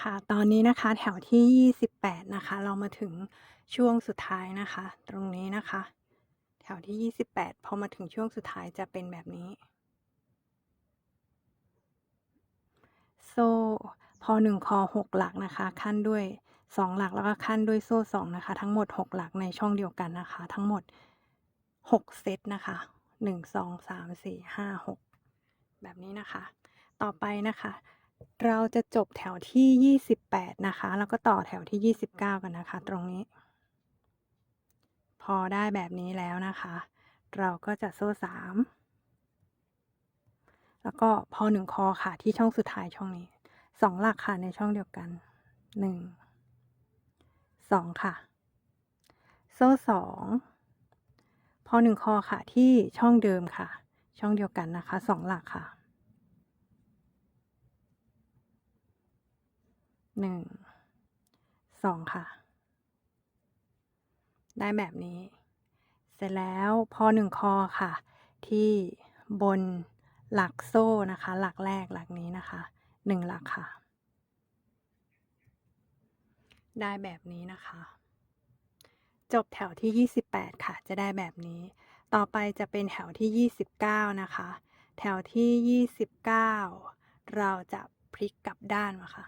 ค่ะ ตอนนี้นะคะแถวที่ 28 นะคะ เรามาถึงช่วงสุดท้ายนะคะ ตรงนี้นะคะ แถวที่ 28 พอมาถึงช่วงสุดท้ายจะเป็นแบบนี้ โซ่พอ1คอ6หลักนะคะ ขั้นด้วย 2 หลักแล้วก็ขั้นด้วยโซ่ 2 นะคะ ทั้งหมด 6 หลักในช่องเดียวกันนะคะ ทั้งหมด 6 เซตนะคะ 1 2 3 4 5 6 แบบนี้นะคะ ต่อไปนะคะ เราจะจบแถวที่ 28 นะคะ แล้วก็ต่อแถวที่ 29 กันนะคะ ตรงนี้ พอได้แบบนี้แล้วนะคะ เราก็จะโซ่ 3 แล้วก็พอ 1 คอค่ะที่ช่องสุดท้ายช่องนี้ 2 หลักค่ะในช่องเดียวกัน 1 2 ค่ะ โซ่ 2 พอ 1 คอค่ะที่ช่องเดิมค่ะ ช่องเดียวกันนะคะ 2 หลักค่ะ 1 2ค่ะ ได้แบบนี้ เสร็จแล้วพอ1คอค่ะ ที่บนหลักโซ่นะคะ หลักแรกหลักนี้นะคะ1หลักค่ะ ได้แบบนี้นะคะ จบแถวที่ 28 ค่ะ จะได้แบบนี้ ต่อไปจะเป็นแถวที่ 29 นะคะ แถวที่ 29 เราจะพลิกกลับด้านมาค่ะ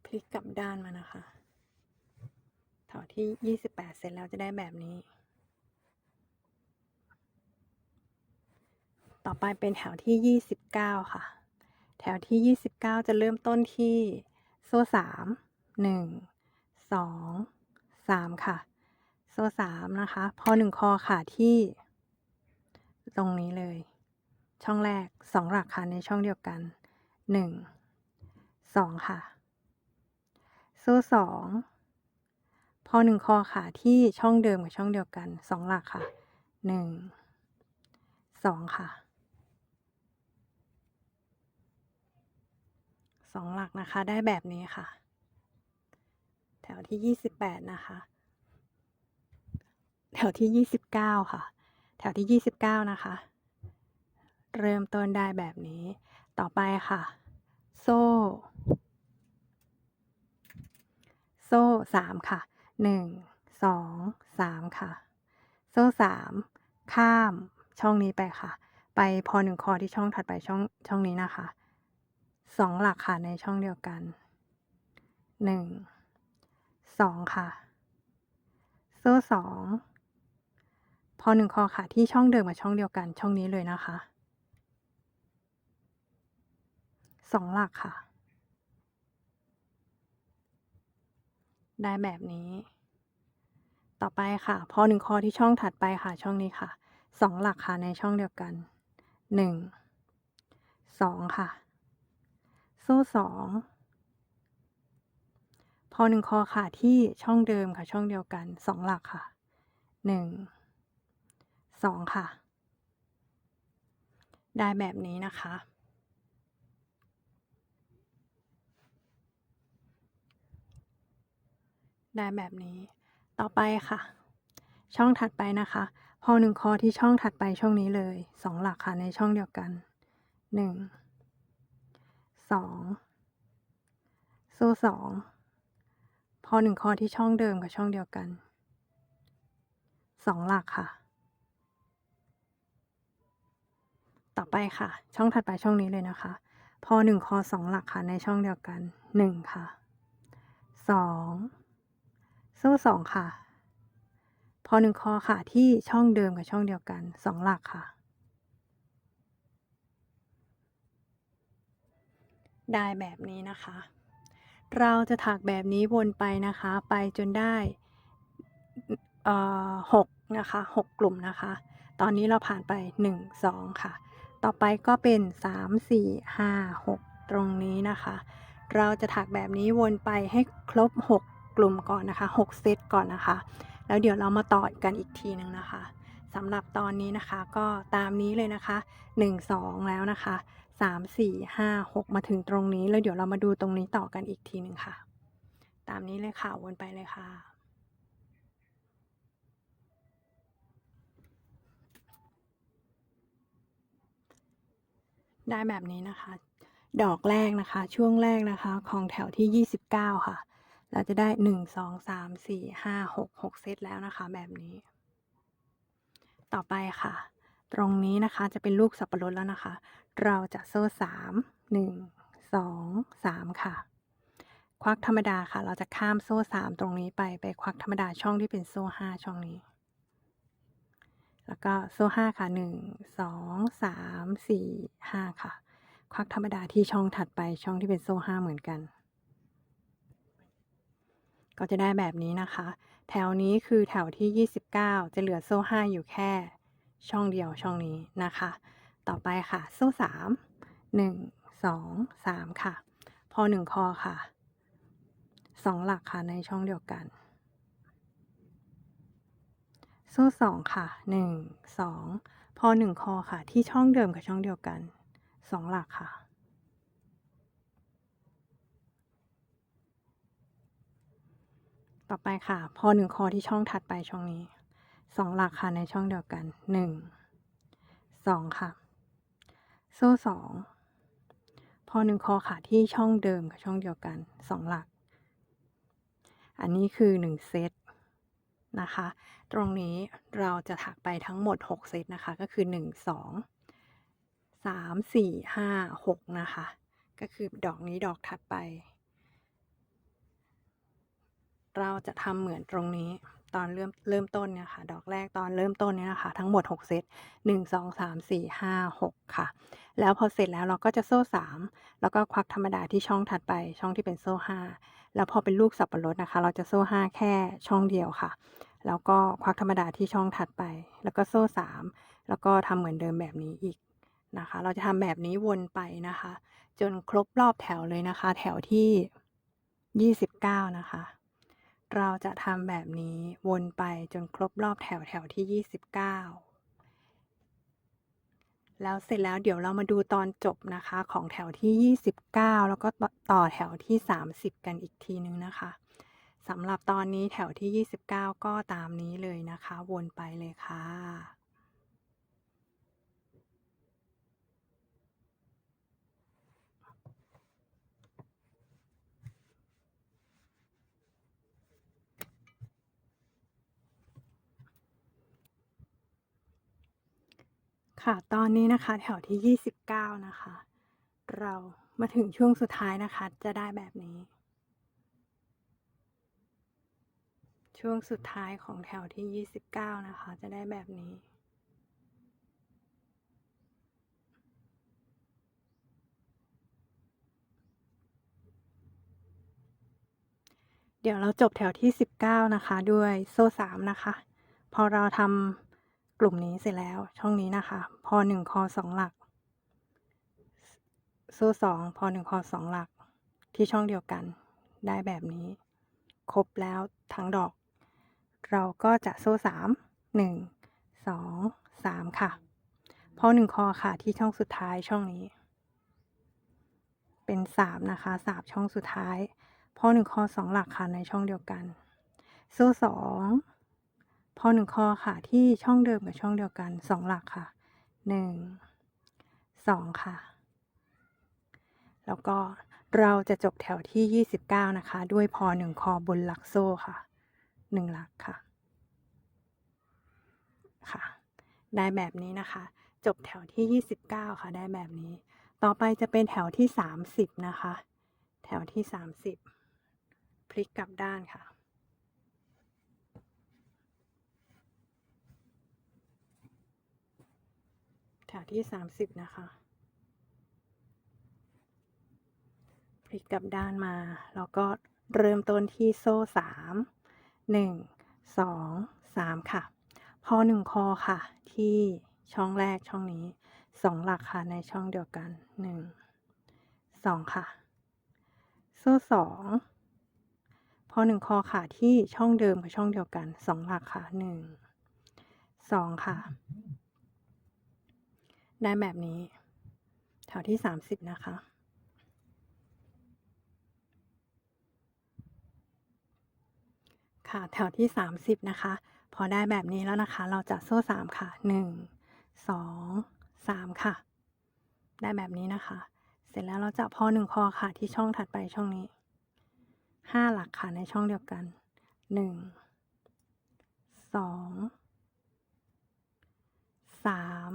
พ ลิกกลับด้านมานะคะแถวที่ 28 เสร็จแล้วจะได้แบบนี้ ต่อไปเป็นแถวที่ 29 ค่ะ แถวที่ 29 จะเริ่มต้นที่โซ่ 3 1 2 3 ค่ะ โซ่ 3 นะคะ พอ 1 คอค่ะที่ ตรงนี้เลย ช่องแรก 2 หลักค่ะในช่องเดียวกัน 1 2 ค่ะ โซ่2พอ1คอค่ะที่ช่องเดิมกับช่องเดียวกัน2หลักค่ะ1 2ค่ะ2หลักนะคะได้แบบนี้ค่ะ แถวที่28นะคะ แถวที่29ค่ะ แถวที่29นะคะ เริ่มต้นได้แบบนี้ต่อไปค่ะ โซ่ โซ่3ค่ะ1 2 3ค่ะ โซ่3ข้ามช่องนี้ไปค่ะ ไปพอ1คอที่ช่องถัดไปช่องช่องนี้นะคะ2หลักค่ะในช่องเดียวกัน1 2ค่ะ โซ่2พอ1คอค่ะที่ช่องเดิมกับช่องเดียวกันช่องนี้เลยนะคะ2หลักค่ะ ได้แบบนี้ ต่อไปค่ะ พอ1คอที่ช่องถัดไปค่ะ ช่องนี้ค่ะ2หลักค่ะในช่องเดียวกัน1 2ค่ะ โซ่2พอ1คอค่ะที่ช่องเดิมค่ะ ช่องเดียวกัน2หลักค่ะ1 2ค่ะ ได้แบบนี้นะคะ ได้แบบนี้ ต่อไปค่ะ ช่องถัดไปนะคะ พอ1คอที่ช่องถัดไปช่องนี้เลย2หลักค่ะในช่องเดียวกัน1 2โซ่2พอ1คอที่ช่องเดิมกับช่องเดียวกัน2หลักค่ะ ต่อไปค่ะ ช่องถัดไปช่องนี้เลยนะคะ พอ1คอ2หลักค่ะในช่องเดียวกัน1ค่ะ2 โซ่2ค่ะ พอ1คอค่ะที่ช่องเดิมกับช่องเดียวกัน2หลักค่ะ ได้แบบนี้นะคะ เราจะถักแบบนี้วนไปนะคะ ไปจนได้เอ่อ6นะคะ6กกลุ่มนะคะ ตอนนี้เราผ่านไป1 2ค่ะ ต่อไปก็เป็น3 4 5 6ตรงนี้นะคะ เราจะถักแบบนี้วนไปให้ครบ6ก กลุ่มก่อนนะคะ 6 เซตก่อนนะคะ แล้วเดี๋ยวเรามาต่อกันอีกทีหนึ่งนะคะสำหรับตอนนี้นะคะก็ตามนี้เลยนะคะ 1 2 แล้วนะคะ 3 4 5 6 มาถึงตรงนี้ แล้วเดี๋ยวเรามาดูตรงนี้ต่อกันอีกทีหนึ่งค่ะ ตามนี้เลยค่ะ วนไปเลยค่ะได้แบบนี้นะคะ ดอกแรกนะคะ ช่วงแรกนะคะ ของแถวที่ 29 ค่ะ เราจะได้1 2 3 4 5 6 6เซตแล้วนะคะแบบนี้ ต่อไปค่ะ ตรงนี้นะคะจะเป็นลูกสับปะรดแล้วนะคะ เราจะโซ่3 1 2 3ค่ะ ควักธรรมดาค่ะ เราจะข้ามโซ่3ตรงนี้ไปไปควักธรรมดาช่องที่เป็นโซ่5ช่องนี้ แล้วก็โซ่5ค่ะ1 2 3 4 5ค่ะ ควักธรรมดาที่ช่องถัดไปช่องที่เป็นโซ่5เหมือนกัน ก็จะได้แบบนี้นะคะ แถวนี้คือแถวที่ 29 จะเหลือโซ่ 5 อยู่แค่ ช่องเดียวช่องนี้นะคะ ต่อไปค่ะ โซ่ 3 1 2 3 ค่ะ พอ 1 คอค่ะ 2 หลักค่ะในช่องเดียวกัน โซ่ 2 ค่ะ 1 2 พอ 1 คอค่ะ ที่ช่องเดิมกับช่องเดียวกัน 2 หลักค่ะ ต่อไปค่ะ พอ1คอที่ช่องถัดไปช่องนี้2หลักค่ะในช่องเดียวกัน1 2ค่ะ โซ่2พอ1คอค่ะที่ช่องเดิมกับช่องเดียวกัน2หลัก อันนี้คือ1เซตนะคะ ตรงนี้เราจะถักไปทั้งหมด6เซตนะคะ ก็คือ1 2 3 4 5 6นะคะ ก็คือดอกนี้ดอกถัดไป เราจะทำเหมือนตรงนี้ตอนเริ่มเริ่มต้นเนี่ยค่ะดอกแรกตอนเริ่มต้นเนี่ยนะคะ ทั้งหมด 6 เซต 1 2 3 4 5 6 ค่ะ แล้วพอเสร็จแล้วเราก็จะโซ่ 3 แล้วก็ควักธรรมดาที่ช่องถัดไปช่องที่เป็นโซ่ 5 แล้วพอเป็นลูกสับปะรดนะคะ เราจะโซ่ 5 แค่ช่องเดียวค่ะ แล้วก็ควักธรรมดาที่ช่องถัดไป แล้วก็โซ่ 3 แล้วก็ทำเหมือนเดิมแบบนี้อีกนะคะ เราจะทำแบบนี้วนไปนะคะ จนครบรอบแถวเลยนะคะ แถวที่ 29 นะคะ เราจะทำแบบนี้วนไปจนครบรอบแถวแถวที่ 29 แล้วเสร็จแล้วเดี๋ยวเรามาดูตอนจบนะคะของแถวที่ 29 แล้วก็ต่อแถวที่ 30 กันอีกทีนึงนะคะสำหรับตอนนี้แถวที่ 29 ก็ตามนี้เลยนะคะ วนไปเลยค่ะ ค่ะ ตอนนี้นะคะแถวที่ 29 นะคะ เรามาถึงช่วงสุดท้ายนะคะ จะได้แบบนี้ ช่วงสุดท้ายของแถวที่ 29 นะคะ จะได้แบบนี้ เดี๋ยวเราจบแถวที่ 19 นะคะ ด้วยโซ่3นะคะ พอเราทำ กลุ่มนี้เสร็จแล้วช่องนี้นะคะ พอ1คอ2หลักโซ่2พอ1คอ2หลัก ที่ช่องเดียวกัน ได้แบบนี้ ครบแล้วทั้งดอก เราก็จะโซ่3 1 2 3ค่ะ พอ1คอค่ะที่ช่องสุดท้ายช่องนี้ เป็น3นะคะ3ช่องสุดท้าย พอ1คอ2หลักค่ะในช่องเดียวกันโซ่2 พอ1คอค่ะที่ช่องเดิมกับช่องเดียวกัน2หลักค่ะ1 2ค่ะ แล้วก็เราจะจบแถวที่ 29 นะคะ ด้วยพอ1คอบนหลักโซ่ค่ะ1หลักค่ะ ค่ะ ได้แบบนี้นะคะ จบแถวที่ 29 ค่ะ ได้แบบนี้ ต่อไปจะเป็นแถวที่ 30 นะคะ แถวที่ 30 พลิกกลับด้านค่ะ แถวที่30นะคะ พลิกกลับด้านมา แล้วก็เริ่มต้นที่โซ่3 1 2 3ค่ะ พอ1คอค่ะ ที่ช่องแรกช่องนี้2หลักค่ะในช่องเดียวกัน1 2ค่ะ โซ่2พอ1คอค่ะที่ช่องเดิมกับช่องเดียวกัน2หลักค่ะ1 2ค่ะ ได้แบบนี้ แถวที่30นะคะ ค่ะแถวที่30นะคะ พอได้แบบนี้แล้วนะคะ เราจะโซ่3ค่ะ1 2 3ค่ะ ได้แบบนี้นะคะ เสร็จแล้วเราจะพอหนึ่งคอค่ะที่ช่องถัดไปช่องนี้ห้าหลักค่ะในช่องเดียวกันหนึ่งสองสาม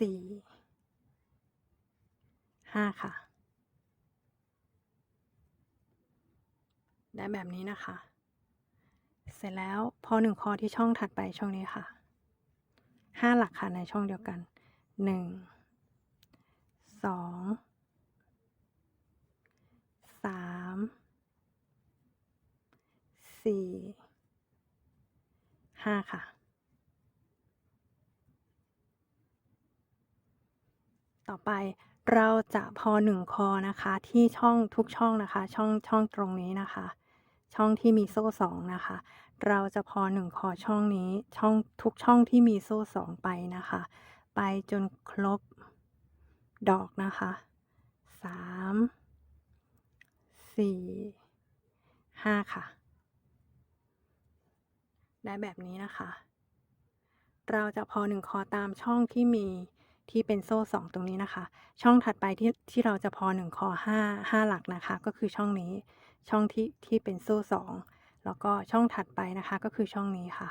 สี่ห้าค่ะ ได้แบบนี้นะคะ เสร็จแล้วพอหนึ่งคอที่ช่องถัดไปช่องนี้ค่ะห้าหลักค่ะในช่องเดียวกันหนึ่งสองสามสี่ห้าค่ะ ต่อไปเราจะพอหนึ่งคอนะคะที่ช่องทุกช่องนะคะ ช่องช่องตรงนี้นะคะ ช่องที่มีโซ่สองนะคะ เราจะพอหนึ่งคอช่องนี้ช่องทุกช่องที่มีโซ่สองไปนะคะ ไปจนครบดอกนะคะสามสี่ห้าค่ะ ได้แบบนี้นะคะ เราจะพอหนึ่งคอตามช่องที่มี ที่เป็นโซ่สองตรงนี้นะคะ ช่องถัดไปที่ที่เราจะพอหนึ่งคอห้าห้าหลักนะคะ ก็คือช่องนี้ช่องที่ที่เป็นโซ่สองแล้วก็ช่องถัดไปนะคะก็คือช่องนี้ค่ะ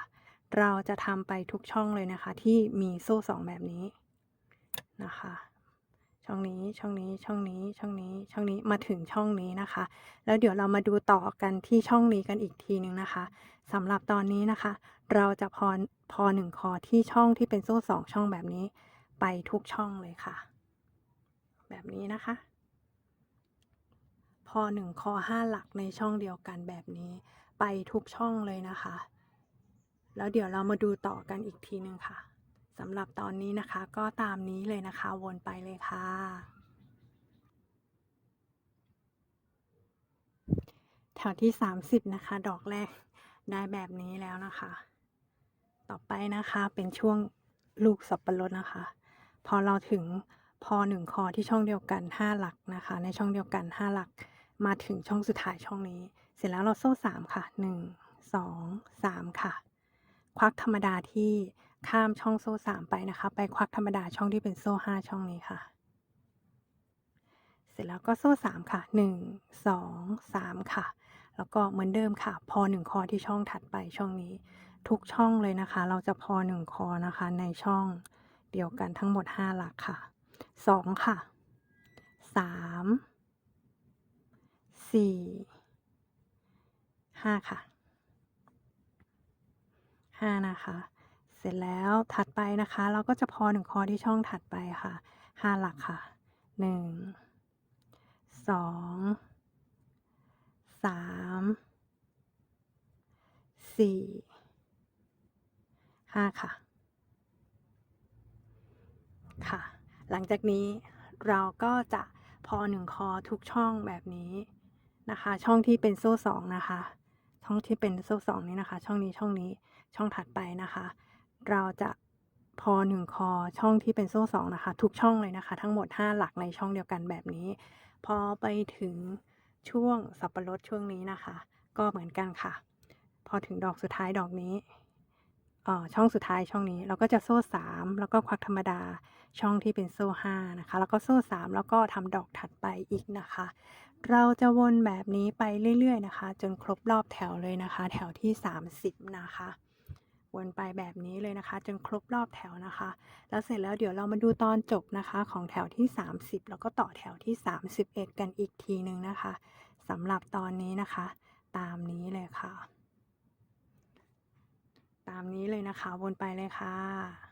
เราจะทำไปทุกช่องเลยนะคะ ที่มีโซ่สองแบบนี้นะคะ ช่องนี้ช่องนี้ช่องนี้ช่องนี้ช่องนี้มาถึงช่องนี้นะคะ แล้วเดี๋ยวเรามาดูต่อกันที่ช่องนี้กันอีกทีหนึ่งนะคะสำหรับตอนนี้นะคะ เราจะพอพอหนึ่งคอที่ช่องที่เป็นโซ่สองช่องแบบนี้ ไปทุกช่องเลยค่ะ แบบนี้นะคะ พอหนึ่งคอห้าหลักในช่องเดียวกันแบบนี้ ไปทุกช่องเลยนะคะ แล้วเดี๋ยวเรามาดูต่อกันอีกทีหนึ่งค่ะสำหรับตอนนี้นะคะก็ตามนี้เลยนะคะ วนไปเลยค่ะแถวที่ 30 นะคะ ดอกแรกได้แบบนี้แล้วนะคะ ต่อไปนะคะเป็นช่วงลูกสับปะรดนะคะ พอเราถึงพอหนึ่งคอที่ช่องเดียวกัน 5 หลักนะคะ ในช่องเดียวกัน 5 หลัก มาถึงช่องสุดท้ายช่องนี้ เสร็จแล้วเราโซ่3ค่ะ 1 2 3 ค่ะ ควักธรรมดาที่ข้ามช่องโซ่3ไปนะคะ ไปควักธรรมดาช่องที่เป็นโซ่5ช่องนี้ค่ะ เสร็จแล้วก็โซ่3ค่ะ 1 2 3 ค่ะ แล้วก็เหมือนเดิมค่ะ พอ1คอที่ช่องถัดไปช่องนี้ ทุกช่องเลยนะคะ เราจะพอ1คอนะคะในช่อง เดียวกันทั้งหมด 5 หลักค่ะ 2 ค่ะ 3 4 5 ค่ะ 5 นะคะ เสร็จแล้วถัดไปนะคะ เราก็จะพอ1คอที่ช่องถัดไปค่ะ 5 หลักค่ะ 1 2 3 4 5 ค่ะ ค่ะ หลังจากนี้เราก็จะพอหนึ่งคอทุกช่องแบบนี้นะคะ ช่องที่เป็นโซ่สองนะคะ ช่องที่เป็นโซ่สองนี้นะคะ ช่องนี้ช่องนี้ช่องถัดไปนะคะ เราจะพอหนึ่งคอช่องที่เป็นโซ่สองนะคะ ทุกช่องเลยนะคะ ทั้งหมด 5 หลักในช่องเดียวกันแบบนี้ พอไปถึงช่วงสับปะรดช่วงนี้นะคะ ก็เหมือนกันค่ะ พอถึงดอกสุดท้ายดอกนี้ ช่องสุดท้ายช่องนี้เราก็จะโซ่ 3 แล้วก็ควักธรรมดาช่องที่เป็นโซ่5นะคะ แล้วก็โซ่ 3 แล้วก็ทำดอกถัดไปอีกนะคะ เราจะวนแบบนี้ไปเรื่อย ๆ นะคะ จนครบรอบแถวเลยนะคะ แถวที่ 30 นะคะวนไปแบบนี้เลยนะคะ จนครบรอบแถวนะคะ แล้วเสร็จแล้วเดี๋ยวเรามาดูตอนจบนะคะของแถวที่ 30 แล้วก็ต่อแถวที่ 31 กันอีกทีหนึ่งนะคะสำหรับตอนนี้นะคะ ตามนี้เลยค่ะามนี้เลยนะคะ วนไปเลยค่ะ